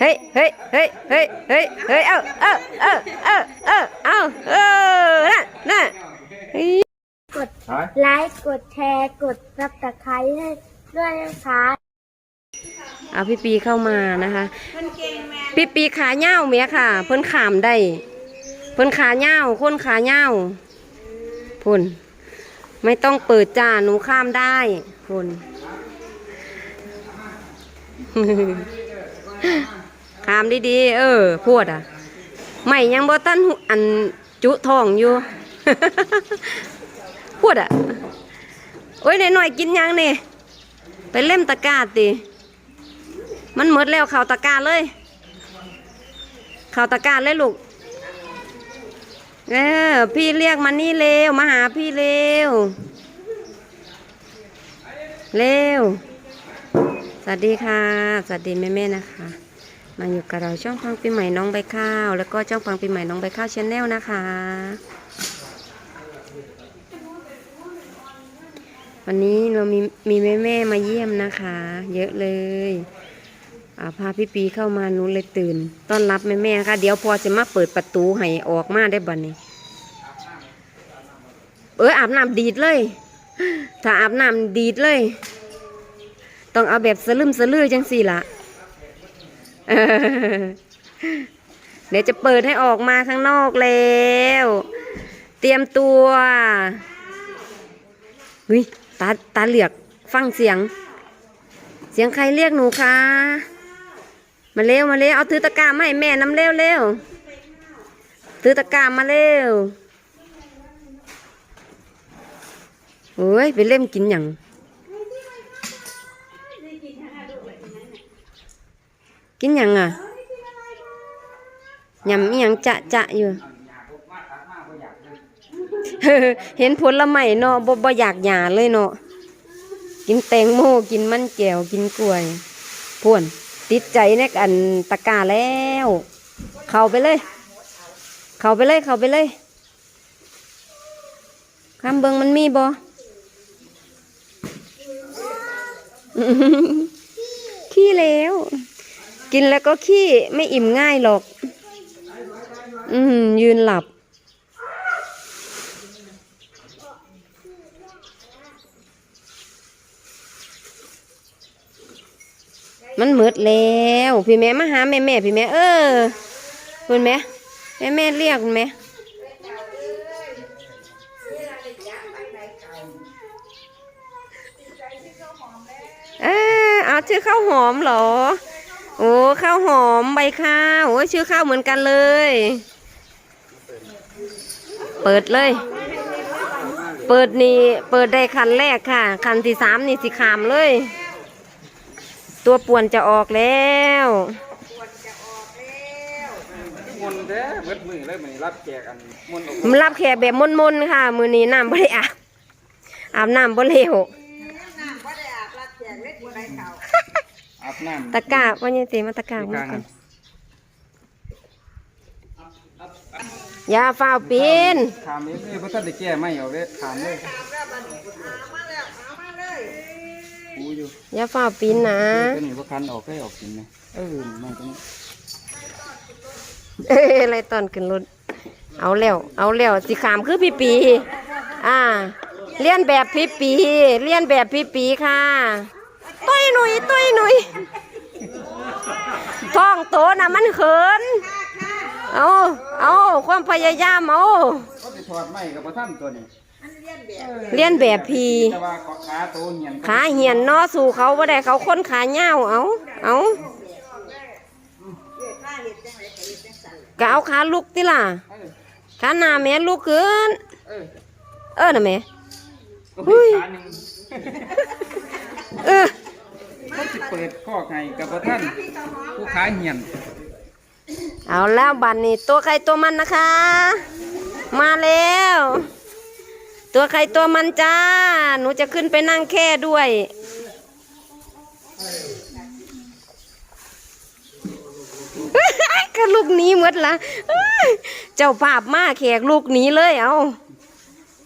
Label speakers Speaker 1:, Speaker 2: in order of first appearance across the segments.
Speaker 1: เฮ้ยเฮ้ยเฮ้ยเฮ้ยเฮ้ยเฮ้ยเอาเอาเอาเอาเอาเอาเออนั่นนั่นเฮ้ย
Speaker 2: กดไลค์กดแชร์กดซับสไครต์ให้ด้วยนะคะ
Speaker 1: เอาพี่ปีเข้ามานะคะพี่ปีขาเง่าเมียค่ะ เพิ่นขามได้เพิ่นขาเง่าคนขาเง่าพุ่นไม่ต้องเปิดจ้าหนูข้ามได้พุ่น ขามดีๆ เออพูดอะไม่ยังบ่ตั้นอันจุทองอยู่พูดอะโอ้ยหน่อยๆกินยังนี่ไปเล่มตะกร้าติมันหมดแล้วข่าวตะกร้าเลยข่าวตะกร้าเลยลูกเออพี่เรียกมานี่เร็วมาหาพี่เร็วเร็วสวัสดีค่ะ สวัสดีแม่แม่ๆนะคะ มาอยู่กับเราช่องฟังปีใหม่น้องใบข้าว แล้วก็ช่องฟังปีใหม่น้องใบข้าวชแนลนะคะ วันนี้เรามีมีแม่แม่มาเยี่ยมนะคะ เยอะเลยอาพาพี่ปีเข้ามาหนูเลยตื่น ต้อนรับแม่แม่ค่ะ เดี๋ยวพอจะมาเปิดประตูให้ออกมาได้บ่นี้ เอออาบน้ำดีดเลย ถ้าอาบน้ำดีดเลย ต้องเอาแบบสลึมสลือจังสี่ละ เดี๋ยวจะเปิดให้ออกมาข้างนอกแล้ว เตรียมตัวเฮ้ยตาตาเหลือกฟังเสียง เสียงใครเรียกหนูคะ มาเร็วมาเร็วเอาถือตะกร้ามาให้แม่น้ำเร็วเร็วถือตะกร้ามาเร็วโอ้ยไปเล่มกินอย่าง กินอย่างอะยำอีหยังจะจะอยู่ เห็นผลไม้เนาะบ่บ่อยากหยาเลยเนาะกินแตงโมกินมันแก้วกินกล้วยพ่วนติดใจในอันตะกร้าแล้ว เข้าไปเลย เข้าไปเลยเข้าไปเลยคำเบิงมันมีบ่ขี้แล้ว กินแล้วก็ขี้ไม่อิ่มง่ายหรอก อืมยืนหลับ มันมืดแล้ว พี่แม่มาหาแม่แม่พี่แม่เออคุณแม่แม่แม่เรียกคุณแม่เออเอาชื่อข้าวหอมเหรอ โอ้ข้าวหอมใบข้าวโอ้ยชื่อข้าวเหมือนกันเลย เปิดเลย เปิดนี่เปิดได้คันแรกค่ะ คันที่สามนี่สิขามเลย ตัวป่วนจะออกแล้ว
Speaker 3: มนต์แท้เบิดมือเลยมือนี้รับแจกอันมนต์ออก
Speaker 1: มันรับแขกแบบมนๆค่ะ มือนี้น้ำบ่ได้อาบอาบน้ำบ่เร็ว
Speaker 3: อาบน้ำ
Speaker 1: ตะกร้าพ่อเนี่ยตีมาตะกร้า
Speaker 3: ที่
Speaker 1: มาก
Speaker 3: ลาง
Speaker 1: ก่อนอย่าฝ้าวปีน
Speaker 3: ถามนี้เลยเพราะท่านได้แก้ไม่เอาเลยถามเลยกูอยู่
Speaker 1: อย่าฝ้าวปีนนะ
Speaker 3: ตัวนี้ว่าคันออกได้ออกกินไหมเออมันตรงนี้
Speaker 1: เอ้ยอะไรตอนขึ้นรถเอาแล้วเอาแล้วสิขามคือพี่ปี อ่าเลียนแบบพี่ปีเลียนแบบพี่ปีค่ะ ตุ้ยหนุ่ยตุ้ยหนุ่ยท้องโตนะมันเขิน เอาเอาความพยายามเอา
Speaker 3: ก็ไปถอดไม้กับพระท่านตัวนี้
Speaker 1: เลียนแบบพี
Speaker 3: แต่ว่าขาโตเหียน
Speaker 1: ขาเหียนเนอสู่เขาบ่ได้เขาคนขาเหี่ยวเอาเอาก็เอาขาลุกติล่ะ
Speaker 3: เออ
Speaker 1: ขาหน้าแม่ลุกขึ้น
Speaker 3: เออ
Speaker 1: เออน่ะแม่
Speaker 3: ก็เป็นขาหนึ่ง
Speaker 1: เออ
Speaker 3: ก็จะเปิดข้อไงกับพระท่านผู้ขาเหียน
Speaker 1: เอาแล้วบัดนี้ตัวใครตัวมันนะคะ มาแล้ว ตัวใครตัวมันจ้า หนูจะขึ้นไปนั่งแค่ด้วยก็ลูกหนี้หมดละเอ้ยเจ้าภาพมาแขกลูกหนี้เลยเอา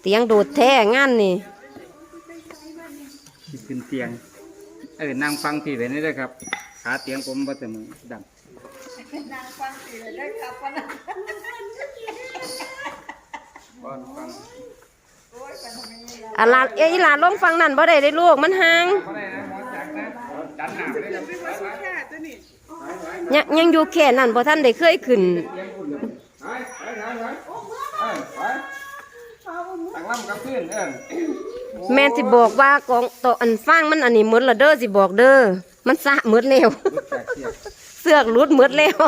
Speaker 1: เตียงโดดแท้งานนี่
Speaker 3: ที่ขึ้นเตียง เออนั่งฟังพี่ไว้นี่เลยครับขาเตียงผมบ่เสมอดำก่อนฟัง
Speaker 1: อะลาเอ้ยอีหลาลงฟังนั่นบ่ได้ได้ลูกมันห่าง
Speaker 3: บ่ได้นะหมอจักนะดันหน้าไปเลยครับ
Speaker 1: ยังยังอยู่แค่นั่นบ่ท่านได้เคยขึ้น
Speaker 3: เตียงคุณเลยไปไปไปไปเออไปตั้งลำกับเพื่อนเอิ้น
Speaker 1: แม่สิบอกว่ากองโตอันฟางมันอันนี้หมดละเด้อสิบอกเด้อมันสะหมดแล้ว
Speaker 3: เสื
Speaker 1: อกหลุดหมดแล้ว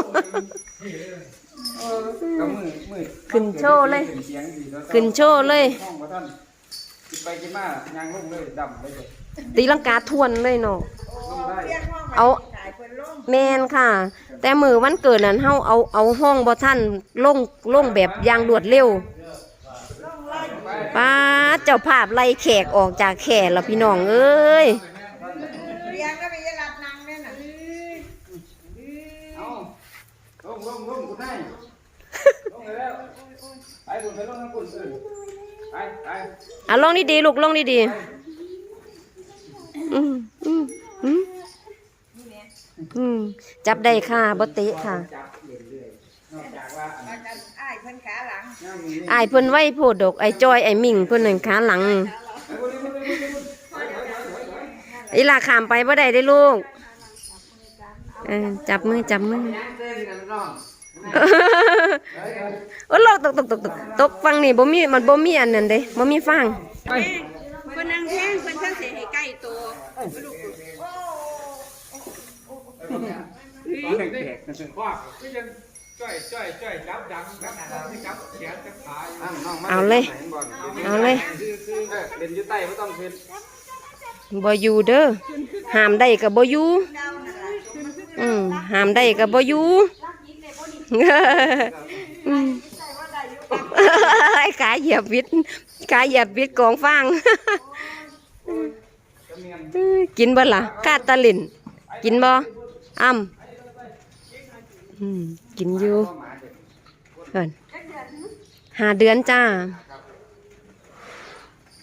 Speaker 1: ขึ้นโชว์เลย
Speaker 3: ขึ้น
Speaker 1: โชว์เลย
Speaker 3: ไปกินมายางลงเลยดำเลย
Speaker 1: ตีลังกาทวนเลยเนาะเอาแมนค่ะ แต่มือวันเกิดนั้นเฮาเอาเอาห้องบ่ท่านลงลงแบบยางรวดเร็วป้า เจ้าภาพไล่แขกออกจากแขกแล้วพี่น้องเอ้ย
Speaker 4: เรียงก็ไปยรับนางแม่น่ะ
Speaker 3: เอาลงลงลงคุณนายลงเลยแล้วไปคุณไปลงทั้งคุณเออไปไป
Speaker 1: อะลงดีๆลูกลงดีๆอืมอืมอืมอืมจับได้ค่ะบ่เตะค่ะ
Speaker 3: จับเรื่อยๆนอกจากว่าอัน
Speaker 4: มากันอ้ายเพิ่นขาหลัง
Speaker 3: ย่างนี้
Speaker 1: อายเพิ่นไว้โพดดอกไอ้จอยไอ้มิ่งเพิ่นนั่นขาหลังอีหลาขามไปบ่ได้ได้ลูกเออจับมือจับมือ
Speaker 3: ย่างเต้นกันน้อง
Speaker 1: โอ้โลกตกตกตกตกตกฟังนี่บ่มีมันบ่มีอันนั้นเด้บ่มีฟัง
Speaker 3: ไป
Speaker 4: เพิ่นนางแท่งเพิ่นทั้งสิให้ใกล้ตัว
Speaker 3: ตอนเด็กๆ
Speaker 5: ว่าก็ยังจ้อยจ้อยจ้อยจับดังจับขาที่จับแขนจับขาอยู่
Speaker 3: อ้าวน้องมา
Speaker 1: เอาเลย เอาเลย
Speaker 5: คือคือ
Speaker 3: เออเล่นอยู่ใต้ไม่ต้องขึ้น
Speaker 1: บ่อยู่เด้อห้ามได้ก็บ่อยู่อืมห้ามได้ก็บ่อยู่อืมไอ้ขาเหยียบวิทย์ขาเหยียบวิทย์กองฟาง
Speaker 3: จะเมียน
Speaker 1: กินบ่ล่ะกาตะลิน กินบ่อ้ำอืม กินอยู่
Speaker 3: เข้ามาเด็ก
Speaker 1: เพิ่นห้าเดือนจ้า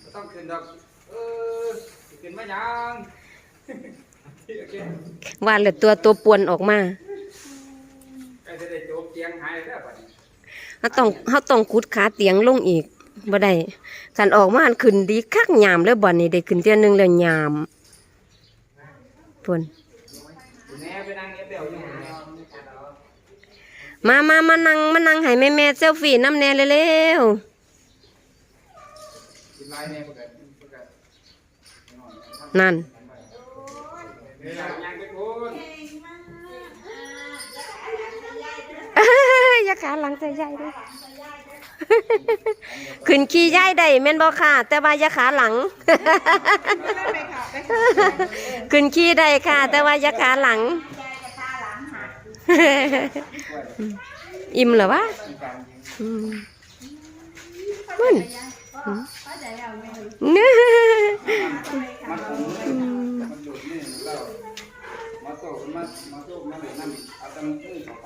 Speaker 3: ไม่ต้องขึ้นดอกเออสิขึ้นมายังโอเค
Speaker 1: ว่าแล้วตัวตัวปวนออกมา
Speaker 3: ใกล้จะได้จบเตียงหายแล้วบัดนี้
Speaker 1: เฮาต้องเฮาต้องขุดขาเตียงลงอีกบ่ได้คันออกมาอันขึ้นดีคักยามแล้วบ่นี่ได้ขึ้นเทื่อหนึงแล้วยามเพิ่น
Speaker 3: แม่ไปนั่งเอฟเดลอยู่แม่
Speaker 1: มามามานั่งมานั่งให้แม่แม่ๆเซลฟี่น้ำแน่เร็ว
Speaker 3: กินลายแม่ประกาศประกาศ
Speaker 1: ๆนั่น
Speaker 3: เวลายังไปพูด
Speaker 1: เอ้ยอย่าขาหลังใส่ใหญ่ด้วยขึ้นขี่ย้ายได้แม่นบ่ค่ะ แต่ว่าอย่าขาหลัง
Speaker 4: ไปค่ะไปค่ะ
Speaker 1: ขึ้นขี่ได้ค่ะ แต่ว่าอย่าขาหลัง อิ่มเหรอวะอืมมึนเนื้อ
Speaker 3: มันผมมันดูดนี่แล้วมาโซ่มามาโซ่มาเลยนั่นเอาตั้งมือเข้าไป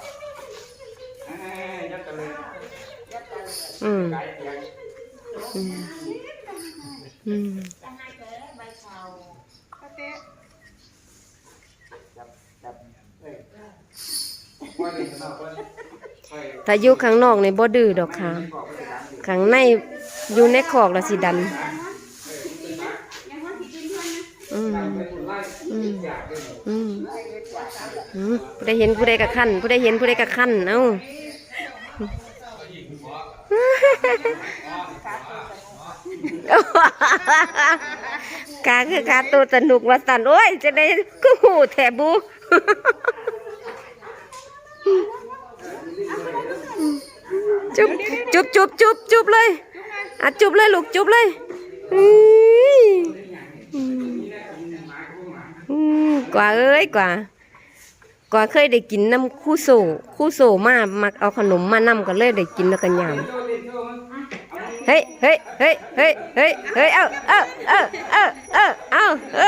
Speaker 3: เอ้ยยัดกันเลย
Speaker 1: อืม
Speaker 3: ไก่เตียง
Speaker 1: อืมอืม
Speaker 3: ว่าเลยเนาะว่าไป
Speaker 1: ถ้าอยู่ข้างนอกในบ่ดื้อดอกค่ะข้างในอยู่ในคอกล้วสิดันอืม
Speaker 3: ไปคุณไล่อยากเลย
Speaker 1: อืมอืมผู้ใดเห็นผู้ใดกะขั้นผู้ใดเห็นผู้ใดกะขั้นเอ้าการคือการตัวสนุกว่าสันโอ้ยจะได้กูหูแถบู จุบจุบจุบจุบจุบเลยอะจุบเลยลูกจุบเลยกว่าเอ้ยกว่ากว่าเคยได้กินน้ำคู่โซคู่โซมามักเอาขนมมานำก็เลยได้กินแล้วก็ยามเฮ้ยเฮ้ยเฮ้ยเฮ้ยเฮ้ยเฮ้ยเอาเอาเอาเอาเอาเอาเอ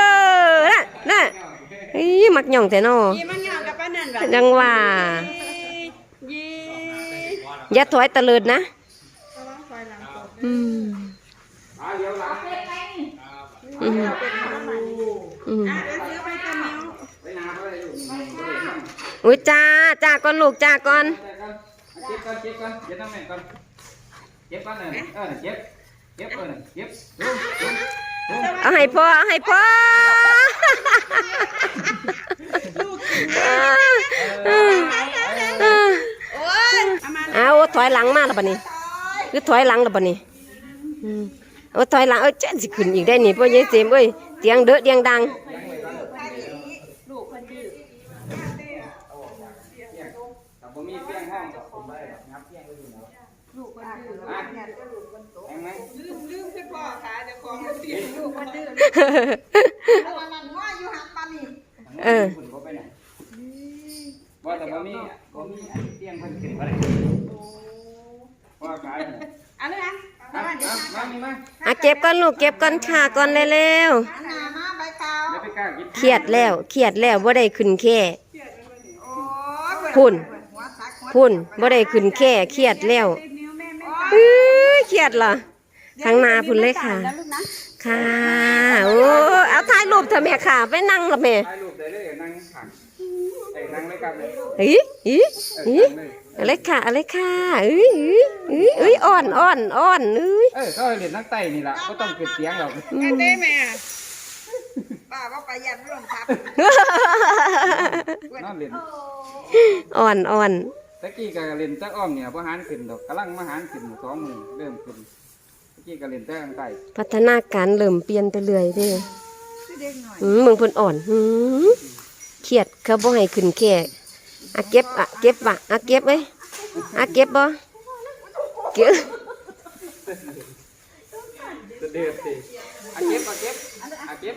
Speaker 1: อน่ะน่ะเฮ้ยมักหย่องแต่นอ ดังว่า
Speaker 4: ยี่
Speaker 1: อย่าถอยตะเลิดนะอืม
Speaker 3: มาเดี๋ยวหลัง
Speaker 1: อืมอืม
Speaker 4: อะเดี๋ยวซื้อไปกันนิ้ว
Speaker 3: ไปนาเขาเลยอยู่
Speaker 1: อุ้ยจ้าจ้าก่อนลูกจ้าก่อน
Speaker 3: เก็บก่อนเก็บก่อนเก็บน้ำแม่ก่อนเก็บก่อนเลยเออเก็บเก็บเออเก็บดูดูดู
Speaker 1: เอาให้พ่อเอาให้พ่อเอาถอยหลังมาแล้วบัดนี้คือถอยหลังแล้วบัดนี้อืมเอาถอยหลังเอาเจ๊สิขึ้นอีกได้นี่พ่อยายเสียมเอ้ยเตียงเด้อเตียงดัง
Speaker 3: แต่บ่มีเพียงห้องก็ผมได้งับเพียงก็อยู่แล้วลูกคนดื้อแข็งไหม
Speaker 4: ลืมลืมคือพ่อค่ะเดี๋ยวของมันเสีย ลูกมันดื้อ
Speaker 1: เออ
Speaker 3: คุณก็ไปไหนว่าแต่บ่มีบ่มีอันเตียงเพิ่นขึ้นบ่ได้ว่ากายเนี่ย
Speaker 4: เอาเลยนะ
Speaker 3: อะอะมามีมา
Speaker 1: อะเก็บก่อนลูกเก็บก่อนค่ะก่อนเร็ว
Speaker 4: อันนามาใบขาว
Speaker 3: ไม่ไปกล้ากิน
Speaker 1: ๆเครียดแล้วเครียดแล้วบ่ได้ขึ้นแค่
Speaker 4: โอ้ย
Speaker 1: พุ่น
Speaker 4: หัวซักหัว
Speaker 1: พุ่นบ่ได้ขึ้นแค่เครียดแล้ว
Speaker 4: นิ้วแม่แม่
Speaker 1: เอ้ยเครียดเหรอทางหนาพุ่นเลยค่ะ
Speaker 4: แล้วลูกนะ
Speaker 1: ค่ะ โอ้เอาถ่ายรูปเถอะแม่ค่ะ ไปนั่งละแม่
Speaker 3: ถ่ายรูปได้เลยนั่งขังเอ้นั่งเลยครับเลย
Speaker 1: อีอีอีอะไรค่ะอะไรค่ะเอ้ยเอ้ยเอ้ยอ่อนอ่อนอ่อนเอ้ย
Speaker 3: เออก็เล่นนักไต่นี่ล่ะก็ต้องขึ้นเสียงหรอก
Speaker 4: อันเด้แม่ป้าว่าประหยัดไม่ลงทับ
Speaker 3: นอนเล่น
Speaker 1: อ่อนอ่อน
Speaker 3: ตะกี้ก็เล่นตะอ้อมเนี่ยบ่หารขึ้นดอกกำลังมาหารขึ้นสองมือเริ่มขึ้น กี้ก็เล่นแต่ข้างใต้
Speaker 1: พัฒนาการเริ่มเปลี่ยนไปเรื่อยเด้อืมมึงเพิ่นอ่อนหืมเครียดเขาบ่ให้ขึ้นแค่อะเก็บอะเก็บว่ะอะเก็บไว้อะเก็บบ่เก็บ
Speaker 3: จะเดือดสิอาเก็บอาเก็บอาเก็บ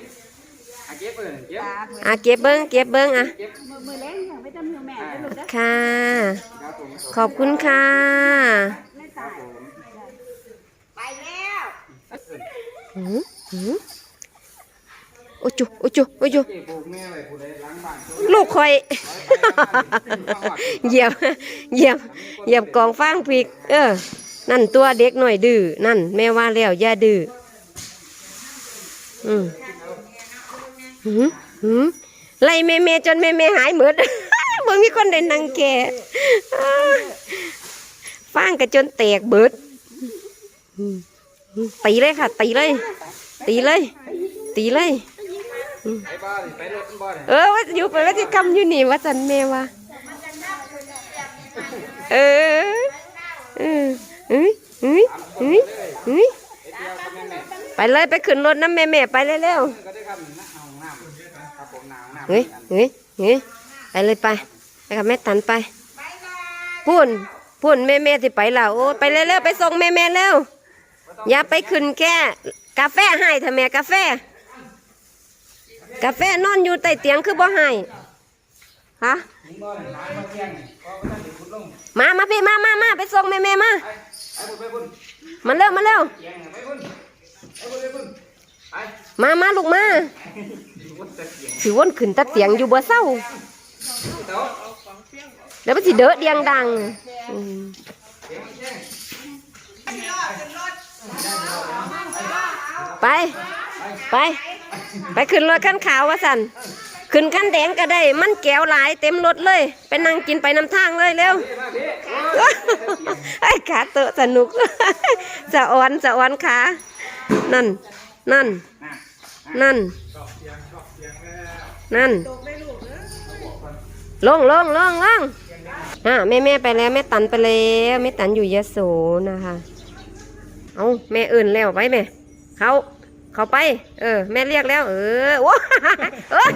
Speaker 3: อาเก็บเออเก็บ
Speaker 1: อะเก็บเบิ่งเก็บเบิ่งอะ
Speaker 3: เก็บ
Speaker 4: มือเล้งไม่จำมือแม่ได้ลูกนะ
Speaker 1: ค่ะ
Speaker 3: ครับผม
Speaker 1: ขอบคุณค่ะ
Speaker 3: ครับผม
Speaker 4: ไปแล้ว
Speaker 1: หืมหืมโอ้จุโอ้จุโอ้จุ
Speaker 3: เก็บปลูกแม่ไว้ผู้ใดล้างบ้าน
Speaker 1: ลูกคอย เหยียบเหยียบเหยียบกองฟางพริกเออ นั่นตัวเด็กหน่อยดื้อนั่น แม่ว่าแล้วอย่าดื้ออืมหืมหืมไล่แม่แม่จนแม่แม่หายหมดบ่มีคนได้นังแก่ฟางกันจนแตกเบิดอืม ตีเลยค่ะ ตีเลย ตีเลย ตีเลย
Speaker 3: ไปบ้านไปรถบ้าน
Speaker 1: เออว่าอยู่ไปว่าจะกำอยู่นี่ว่าจันแม่ว่าเออเออเอ้ยเอ้ยเอ้ยเอ้ย
Speaker 3: เดียวกับแม่แม่
Speaker 1: ไปเลยไปขึ้นรถน้ำแม่แม่ไปเร็ว
Speaker 3: ก็ได้ครับนะเอาน้ำครับผมน้ำน้ำ
Speaker 1: ๆเฮ้ยเฮ้ยเฮ้ยไปเลยไปไปกับแม่ตันไปพูนพูนแม่แม่ที่ไปแล้วโอ้ไปเร็วๆไปส่งแม่แม่เร็ว อย่าไปขึ้นแค่กาแฟให้เถอะแม่กาแฟ กาแฟนอนอยู่ใต้เตียงคือบ่ให้ฮะ
Speaker 3: มามา
Speaker 1: พี่มามามาไปส่งแม่แม่มา
Speaker 3: ไปไปบุญไปบุญ
Speaker 1: มาเร็วมาเร็วมามาลูกมา
Speaker 3: บุญจะเที่ยง
Speaker 1: สิวนขึ้นตะเตียงอยู่บ่เศร้าแล้วมันสิเด้อเดียงดังอ ไป ไป ไปขึ้นรถคันขาววะสันขึ้นคันแดงก็ได้ มันแก้วหลายเต็มรถเลย ไปนั่งกินไปนำทางเลยเร็วไอ้ขาเตอะสนุกสะออนสะออนขา นั่น นั่น นั่น นั่น ลงลงลงลงอ่าแม่แม่ไปแล้วแม่ตันไปแล้วแม่ตันอยู่ยะโสนะคะ เอาแม่อื่นแล้วไปแม่ เขาเขาไป เออ แม่เรียกแล้ว เออโอ้โอ้ย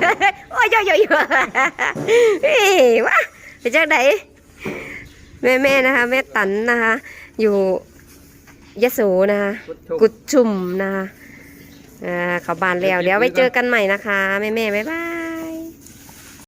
Speaker 1: โอ้ยโยโยโยเฮ้ยวะไปจากไหนแม่แม่นะคะ แม่ตันนะคะ อยู่ยะโสนะคะกุดชุมนะคะอ่าเขาบานแล้ว เดี๋ยวไว้เจอกันใหม่นะคะ แม่แม่บ๊ายบาย